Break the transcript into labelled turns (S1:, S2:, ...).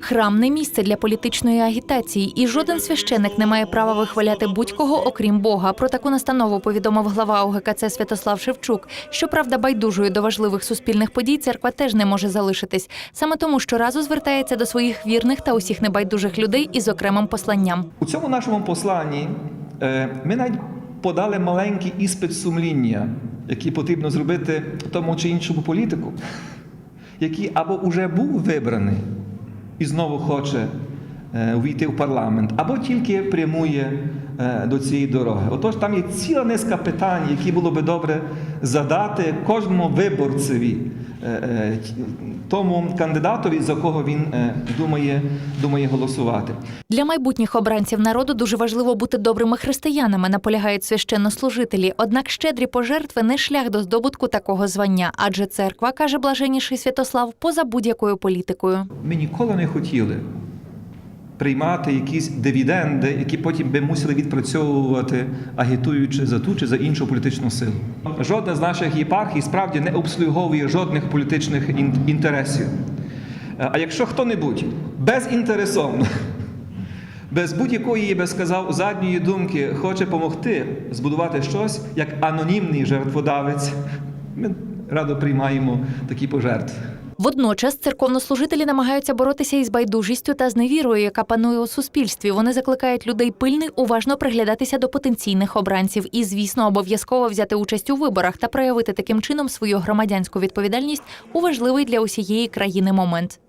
S1: Храм не місце для політичної агітації, і жоден священик не має права вихваляти будь-кого, окрім Бога. Про таку настанову повідомив глава УГКЦ Святослав Шевчук. Щоправда, байдужою до важливих суспільних подій церква теж не може залишитись, саме тому, що разу звертається до своїх вірних та усіх небайдужих людей із окремим посланням.
S2: У цьому нашому посланні е, ми навіть подали маленький іспит сумління, який потрібно зробити тому чи іншому політику, який або вже був вибраний і знову хоче е, увійти в парламент, або тільки прямує е, до цієї дороги. Отож, там є ціла низка питань, які було би добре задати кожному виборцеві, тому кандидатові, за кого він е, думає, думає голосувати.
S1: Для майбутніх обранців народу дуже важливо бути добрими християнами, наполягають священнослужителі. Однак щедрі пожертви не шлях до здобутку такого звання, адже церква, каже блаженніший Святослав, поза будь-якою політикою.
S2: Ми ніколи не хотіли приймати якісь дивіденди, які потім би мусили відпрацьовувати, агітуючи за ту чи за іншу політичну силу. Жодна з наших єпархій справді не обслуговує жодних політичних інтересів. Е, А якщо хто-небудь безінтересовно, без будь-якої, я би сказав, задньої думки хоче допомогти збудувати щось як анонімний жертводавець, ми радо приймаємо такі пожертви.
S1: Водночас церковнослужителі намагаються боротися із байдужістю та зневірою, яка панує у суспільстві. Вони закликають людей пильно уважно приглядатися до потенційних обранців і, звісно, обов'язково взяти участь у виборах та проявити таким чином свою громадянську відповідальність у важливий для усієї країни момент.